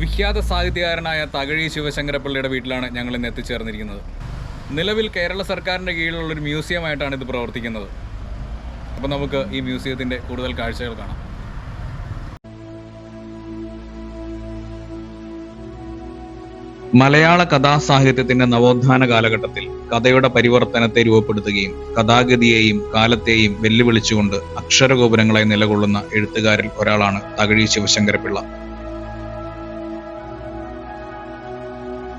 വിഖ്യാത സാഹിത്യകാരനായ തകഴി ശിവശങ്കരപ്പിള്ളയുടെ വീട്ടിലാണ് ഞങ്ങൾ ഇന്ന് എത്തിച്ചേർന്നിരിക്കുന്നത്. നിലവിൽ കേരള സർക്കാരിന്റെ കീഴിലുള്ള ഒരു മ്യൂസിയമായിട്ടാണ് ഇത് പ്രവർത്തിക്കുന്നത്. അപ്പോൾ നമുക്ക് ഈ മ്യൂസിയത്തിന്റെ കൂടുതൽ കാഴ്ചകൾ കാണാം. മലയാള കഥാസാഹിത്യത്തിന്റെ നവോത്ഥാന കാലഘട്ടത്തിൽ കഥയുടെ പരിവർത്തനത്തെ രൂപപ്പെടുത്തുകയും കഥാഗതിയെയും കാലത്തെയും വെല്ലുവിളിച്ചുകൊണ്ട് അക്ഷരഗോപുരങ്ങളായി നിലകൊള്ളുന്ന എഴുത്തുകാരിൽ ഒരാളാണ് തകഴി ശിവശങ്കരപിള്ള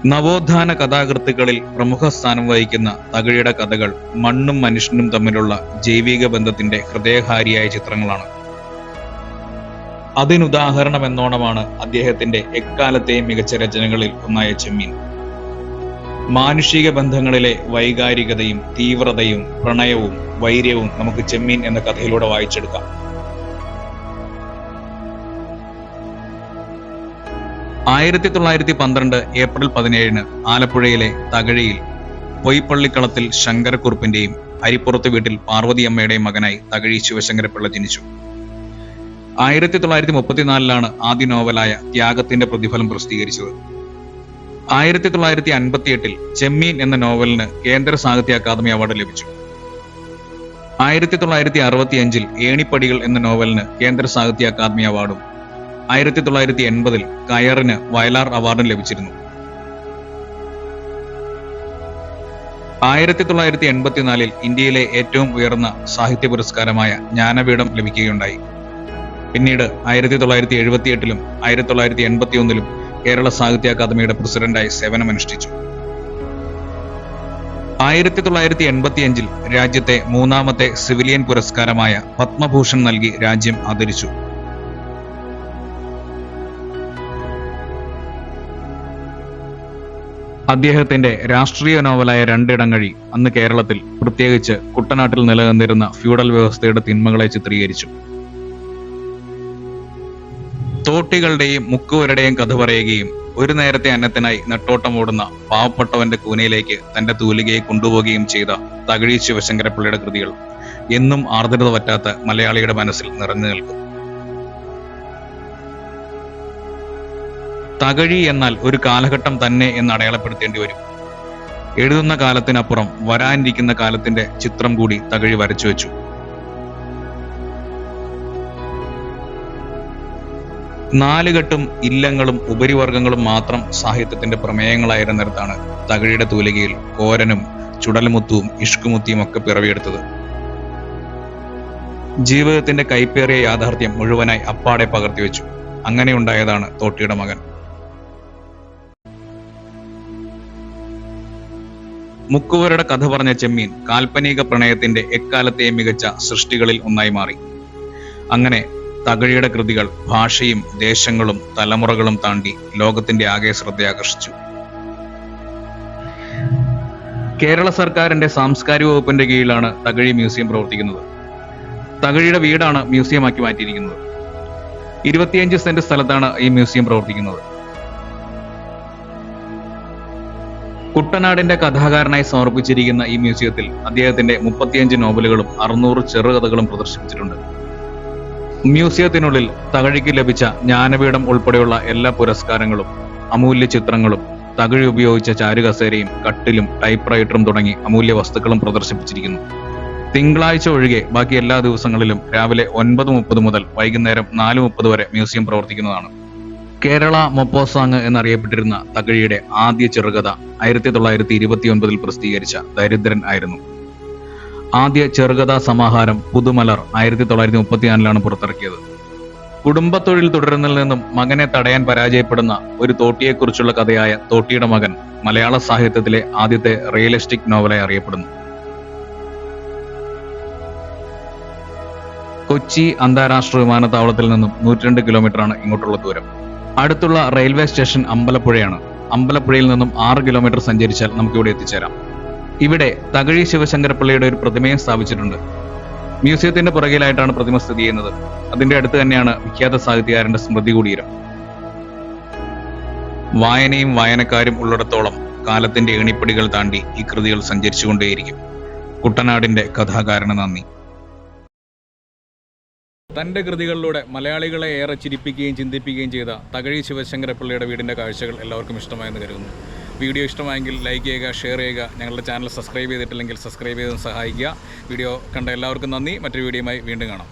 നവോത്ഥാന കഥാകൃത്തുക്കളിൽ പ്രമുഖ സ്ഥാനം വഹിക്കുന്ന തകഴിയുടെ കഥകൾ മണ്ണും മനുഷ്യനും തമ്മിലുള്ള ജൈവിക ബന്ധത്തിന്റെ ഹൃദയഹാരിയായ ചിത്രങ്ങളാണ്. അതിനുദാഹരണം എന്നോണമാണ് അദ്ദേഹത്തിന്റെ എക്കാലത്തെയും മികച്ച രചനകളിൽ ഒന്നായ ചെമ്മീൻ. മാനുഷിക ബന്ധങ്ങളിലെ വൈകാരികതയും തീവ്രതയും പ്രണയവും വൈര്യവും നമുക്ക് ചെമ്മീൻ എന്ന കഥയിലൂടെ വായിച്ചെടുക്കാം. ആയിരത്തി തൊള്ളായിരത്തി പന്ത്രണ്ട് ഏപ്രിൽ പതിനേഴിന് ആലപ്പുഴയിലെ തകഴിയിൽ പൊയ്പള്ളിക്കളത്തിൽ ശങ്കരക്കുറുപ്പിന്റെയും അരിപ്പുറത്ത് വീട്ടിൽ പാർവതിയമ്മയുടെയും മകനായി തകഴി ശിവശങ്കരപ്പിള്ള ജനിച്ചു. ആയിരത്തി തൊള്ളായിരത്തി മുപ്പത്തിനാലിലാണ് ആദ്യ നോവലായ ത്യാഗത്തിന്റെ പ്രതിഫലം പ്രസിദ്ധീകരിച്ചത്. ആയിരത്തി തൊള്ളായിരത്തി അൻപത്തിയെട്ടിൽ ചെമ്മീൻ എന്ന നോവലിന് കേന്ദ്ര സാഹിത്യ അക്കാദമി അവാർഡ് ലഭിച്ചു. ആയിരത്തി തൊള്ളായിരത്തി അറുപത്തിയഞ്ചിൽ ഏണിപ്പടികൾ എന്ന നോവലിന് കേന്ദ്ര സാഹിത്യ അക്കാദമി അവാർഡും ആയിരത്തി തൊള്ളായിരത്തി എൺപതിൽ കയറിന് വയലാർ അവാർഡും ലഭിച്ചിരുന്നു. ആയിരത്തി തൊള്ളായിരത്തി എൺപത്തിനാലിൽ ഇന്ത്യയിലെ ഏറ്റവും ഉയർന്ന സാഹിത്യ പുരസ്കാരമായ ജ്ഞാനപീഠം ലഭിക്കുകയുണ്ടായി. പിന്നീട് ആയിരത്തി തൊള്ളായിരത്തി എഴുപത്തി എട്ടിലും ആയിരത്തി തൊള്ളായിരത്തി എൺപത്തി ഒന്നിലും കേരള സാഹിത്യ അക്കാദമിയുടെ പ്രസിഡന്റായി സേവനമനുഷ്ഠിച്ചു. ആയിരത്തി തൊള്ളായിരത്തി എൺപത്തിയഞ്ചിൽ രാജ്യത്തെ മൂന്നാമത്തെ സിവിലിയൻ പുരസ്കാരമായ പത്മഭൂഷൺ നൽകി രാജ്യം ആദരിച്ചു. അദ്ദേഹത്തിന്റെ രാഷ്ട്രീയ നോവലായ രണ്ടിടങ്ങഴി അന്ന് കേരളത്തിൽ പ്രത്യേകിച്ച് കുട്ടനാട്ടിൽ നിലനിന്നിരുന്ന ഫ്യൂഡൽ വ്യവസ്ഥയുടെ തിന്മകളെ ചിത്രീകരിച്ചു. തോട്ടികളുടെയും മുക്കുവരുടെയും കഥ പറയുകയും ഒരു നേരത്തെ അന്നത്തിനായി നെട്ടോട്ടമോടുന്ന പാവപ്പെട്ടവന്റെ കൂനയിലേക്ക് തന്റെ തൂലികയെ കൊണ്ടുപോവുകയും ചെയ്ത തകഴി ശിവശങ്കരപ്പിള്ളയുടെ കൃതികൾ എന്നും ആർദ്രത പറ്റാത്ത മലയാളിയുടെ മനസ്സിൽ നിറഞ്ഞു നിൽക്കും. തകഴി എന്നാൽ ഒരു കാലഘട്ടം തന്നെ എന്ന് അടയാളപ്പെടുത്തേണ്ടി വരും. എഴുതുന്ന കാലത്തിനപ്പുറം വരാനിരിക്കുന്ന കാലത്തിന്റെ ചിത്രം കൂടി തകഴി വരച്ചു വെച്ചു. നാലുകെട്ടും ഇല്ലങ്ങളും ഉപരിവർഗങ്ങളും മാത്രം സാഹിത്യത്തിന്റെ പ്രമേയങ്ങളായിരുന്നിടത്താണ് തകഴിയുടെ തൂലികയിൽ കോരനും ചുടൽമുത്തുവും ഇഷ്കുമുത്തിയും ഒക്കെ പിറവിയെടുത്തത്. ജീവിതത്തിന്റെ കൈപ്പേറിയ യാഥാർത്ഥ്യം മുഴുവനായി അപ്പാടെ പകർത്തിവെച്ചു. അങ്ങനെയുണ്ടായതാണ് തോട്ടിയുടെ മകൻ. മുക്കുവരുടെ കഥ പറഞ്ഞ ചെമ്മീൻ കാൽപ്പനിക പ്രണയത്തിന്റെ എക്കാലത്തെയും മികച്ച സൃഷ്ടികളിൽ ഒന്നായി മാറി. അങ്ങനെ തകഴിയുടെ കൃതികൾ ഭാഷയും ദേശങ്ങളും തലമുറകളും താണ്ടി ലോകത്തിന്റെ ആകെ ശ്രദ്ധയാകർഷിച്ചു കേരള സർക്കാരിന്റെ സാംസ്കാരിക വകുപ്പിന്റെ കീഴിലാണ് തകഴി മ്യൂസിയം പ്രവർത്തിക്കുന്നത്. തകഴിയുടെ വീടാണ് മ്യൂസിയമാക്കി മാറ്റിയിരിക്കുന്നത്. ഇരുപത്തിയഞ്ച് സെന്റ് സ്ഥലത്താണ് ഈ മ്യൂസിയം പ്രവർത്തിക്കുന്നത്. കുട്ടനാടിന്റെ കഥാകാരനായി സമർപ്പിച്ചിരിക്കുന്ന ഈ മ്യൂസിയത്തിൽ അദ്ദേഹത്തിന്റെ മുപ്പത്തിയഞ്ച് നോവലുകളും അറുന്നൂറ് ചെറുകഥകളും പ്രദർശിപ്പിച്ചിട്ടുണ്ട്. മ്യൂസിയത്തിനുള്ളിൽ തകഴിക്ക് ലഭിച്ച ജ്ഞാനപീഠം ഉൾപ്പെടെയുള്ള എല്ലാ പുരസ്കാരങ്ങളും അമൂല്യ ചിത്രങ്ങളും തകഴി ഉപയോഗിച്ച ചാരുകസേരയും കട്ടിലും ടൈപ്പ് റൈറ്ററും തുടങ്ങി അമൂല്യ വസ്തുക്കളും പ്രദർശിപ്പിച്ചിരിക്കുന്നു. തിങ്കളാഴ്ച ഒഴികെ ബാക്കി എല്ലാ ദിവസങ്ങളിലും രാവിലെ ഒൻപത് മുപ്പത് മുതൽ വൈകുന്നേരം നാല് മുപ്പത് വരെ മ്യൂസിയം പ്രവർത്തിക്കുന്നതാണ്. കേരള മൊപ്പോസാങ് എന്നറിയപ്പെട്ടിരുന്ന തകഴിയുടെ ആദ്യ ചെറുകഥ ആയിരത്തി തൊള്ളായിരത്തി ഇരുപത്തി ഒൻപതിൽ പ്രസിദ്ധീകരിച്ച ദരിദ്രൻ ആയിരുന്നു. ആദ്യ ചെറുകഥാ സമാഹാരം പുതുമലർ ആയിരത്തി തൊള്ളായിരത്തി മുപ്പത്തിനാലിലാണ് പുറത്തിറക്കിയത്. കുടുംബത്തൊഴിൽ തുടരുന്നതിൽ നിന്നും മകനെ തടയാൻ പരാജയപ്പെടുന്ന ഒരു തോട്ടിയെക്കുറിച്ചുള്ള കഥയായ തോട്ടിയുടെ മകൻ മലയാള സാഹിത്യത്തിലെ ആദ്യത്തെ റിയലിസ്റ്റിക് നോവലായി അറിയപ്പെടുന്നു. കൊച്ചി അന്താരാഷ്ട്ര വിമാനത്താവളത്തിൽ നിന്നും നൂറ്റിരണ്ട് കിലോമീറ്ററാണ് ഇങ്ങോട്ടുള്ള ദൂരം. അടുത്തുള്ള റെയിൽവേ സ്റ്റേഷൻ അമ്പലപ്പുഴയാണ്. അമ്പലപ്പുഴയിൽ നിന്നും ആറ് കിലോമീറ്റർ സഞ്ചരിച്ചാൽ നമുക്ക് ഇവിടെ എത്തിച്ചേരാം. ഇവിടെ തകഴി ശിവശങ്കരപ്പിള്ളയുടെ ഒരു പ്രതിമയും സ്ഥാപിച്ചിട്ടുണ്ട്. മ്യൂസിയത്തിന്റെ പുറകിലായിട്ടാണ് പ്രതിമ സ്ഥിതി ചെയ്യുന്നത്. അതിന്റെ അടുത്ത് തന്നെയാണ് വിഖ്യാത സാഹിത്യകാരന്റെ സ്മൃതി കുടീരം. വായനയും വായനക്കാരും ഉള്ളിടത്തോളം കാലത്തിന്റെ ഏണിപ്പടികൾ താണ്ടി ഈ കൃതികൾ സഞ്ചരിച്ചുകൊണ്ടേയിരിക്കും. കുട്ടനാടിന്റെ കഥാകാരന് നന്ദി. തന്റെ കൃതികളിലൂടെ മലയാളികളെ ഏറെ ചിരിപ്പിക്കുകയും ചിന്തിപ്പിക്കുകയും ചെയ്ത തകഴി ശിവശങ്കരപ്പിള്ളയുടെ വീടിന്റെ കാഴ്ചകൾ എല്ലാവർക്കും ഇഷ്ടമായെന്ന് കരുതുന്നു. വീഡിയോ ഇഷ്ടമായെങ്കിൽ ലൈക്ക് ചെയ്യുക ഷെയർ ചെയ്യുക ഞങ്ങളുടെ ചാനൽ സബ്സ്ക്രൈബ് ചെയ്തിട്ടില്ലെങ്കിൽ സബ്സ്ക്രൈബ് ചെയ്ത് സഹായിക്കുക. വീഡിയോ കണ്ട എല്ലാവർക്കും നന്ദി. മറ്റൊരു വീഡിയോയുമായി വീണ്ടും കാണാം.